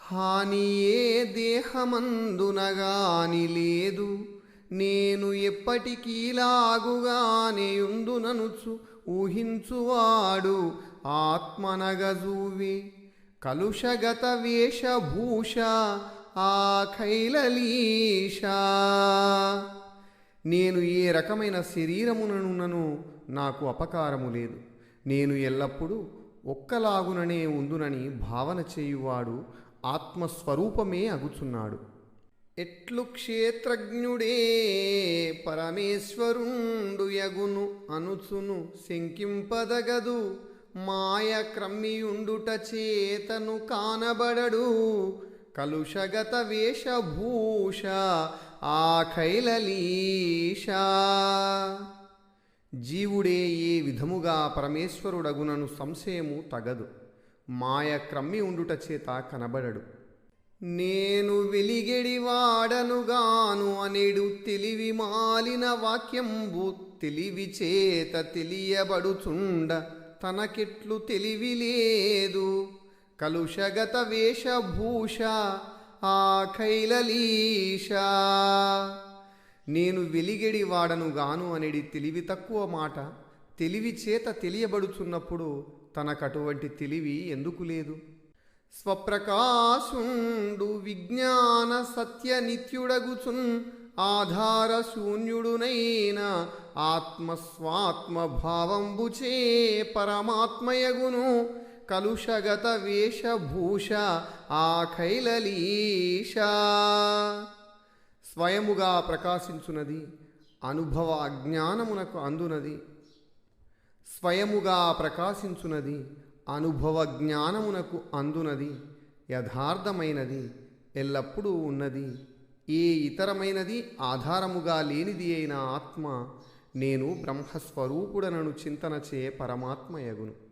హానియే దేహమందునగాని లేదు. నేను ఎప్పటికీ లాగుగానేయుందుననుచు ఊహించువాడు ఆత్మనగజూవి. కలుషగత వేషభూష ఆ ఖైలలీషా. నేను ఏ రకమైన శరీరముననున్నను నాకు అపకారము లేదు. నేను ఎల్లప్పుడూ ఒక్కలాగుననే ఉందునని భావన చేయువాడు ఆత్మస్వరూపమే అగుచున్నాడు. ఎట్లు క్షేత్రజ్ఞుడే పరమేశ్వరుండు యగును అనుచును శంకింపదగదు. మాయ క్రమ్మియుండుట చేతను కానబడడు. కలుషగత వేషభూష ఆఖైలలీష. జీవుడే ఏ విధముగా పరమేశ్వరుడగునను సంశయము తగదు. మాయ క్రమ్మి ఉండుట చేత కనబడడు. నేను వెలిగెడివాడనుగాను అనేడు తెలివి మాలిన వాక్యంబు తెలివి చేత తెలియబడుచుండ తనకెట్లు తెలివి లేదు. కలుషగత వేషభూష ఆ కైలలీష నేను వెలిగెడి వాడను గాను అనేది తెలివి తక్కువ మాట తెలివి చేత తెలియబడుచున్నప్పుడు తనకటువంటి తెలివి ఎందుకు లేదు? స్వప్రకాశుండు విజ్ఞాన సత్య నిత్యుడగుచున్ ఆధార శూన్యుడునైన ఆత్మస్వాత్మభావంబుచే పరమాత్మయగును. కలుషగత వేషభూష ఆ స్వయముగా ప్రకాశించునది అనుభవ అజ్ఞానమునకు అందునది. స్వయముగా ప్రకాశించునది అనుభవ జ్ఞానమునకు అందునది యథార్థమైనది ఎల్లప్పుడూ ఉన్నది. ఏ ఇతరమైనది ఆధారముగా లేనిది అయిన ఆత్మ నేను బ్రహ్మస్వరూపుడనను చింతనచే పరమాత్మయగును